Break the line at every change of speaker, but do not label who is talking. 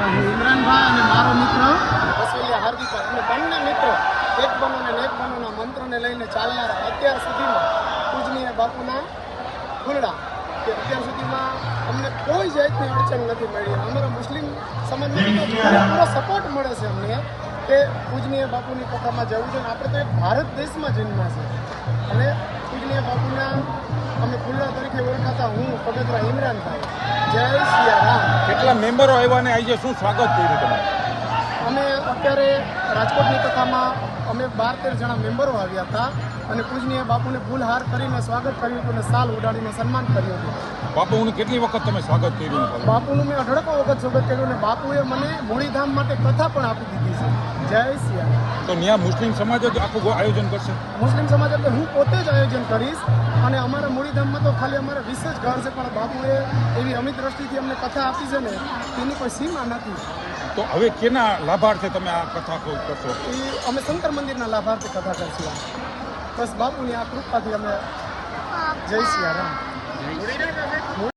ઇમરાનભાઈ અને મારો મિત્ર. વસેલિયા હાર્દિકભાઈ અમે બંને મિત્રો એક બનો અને નેક બનોના મંત્રને લઈને ચાલનારા અત્યાર સુધીમાં પૂજનીય બાપુના ફૂલડા કે અત્યાર સુધીમાં અમને કોઈ જાતની અડચણ નથી મળી. અમારા મુસ્લિમ સમાજને પૂરો સપોર્ટ મળે છે અમને કે પૂજનીય બાપુની કથામાં જવું છે આપણે તો એક ભારત દેશમાં જન્મ્યા છે. અને પૂજનીય બાપુના અમે ફૂલડા તરીકે ઓળખાતા હું પગથરા ઇમરાનભાઈ. જય સિયારામ
કેટલા મેમ્બરો આવ્યા ને આજે શું સ્વાગત કર્યું તમે
અમે અત્યારે રાજકોટની કથામાં અમે બાર તેર જણા મેમ્બરો આવ્યા હતા અને પૂજનીય બાપુને ફૂલહાર કરીને સ્વાગત કર્યું હતું અને સાલ ઉડાડીને સન્માન કર્યું હતું.
બાપુનું કેટલી વખત તમે સ્વાગત કર્યું
બાપુનું મેં અઢળકો વખત સ્વાગત કર્યું અને બાપુએ મને મૂળીધામ માટે કથા પણ આપી દીધી છે. જય સિયા
તો ત્યાં મુસ્લિમ સમાજ જ આખું આયોજન કરશે?
મુસ્લિમ સમાજ એટલે હું પોતે જ આયોજન કરીશ અને અમારા મૂળીધામમાં તો ખાલી અમારે વીસ જ ઘર છે પણ બાપુએ એવી અમિત દ્રષ્ટિથી અમને કથા આપી છે ને તેની કોઈ સીમા નથી.
તો હવે કેના લાભાર્થે તમે આ કથા કરશો?
એ અમે શંકર મંદિરના લાભાર્થી કથા કરશું બસ બાપુની આ કૃપાથી અમે જય સિયારામ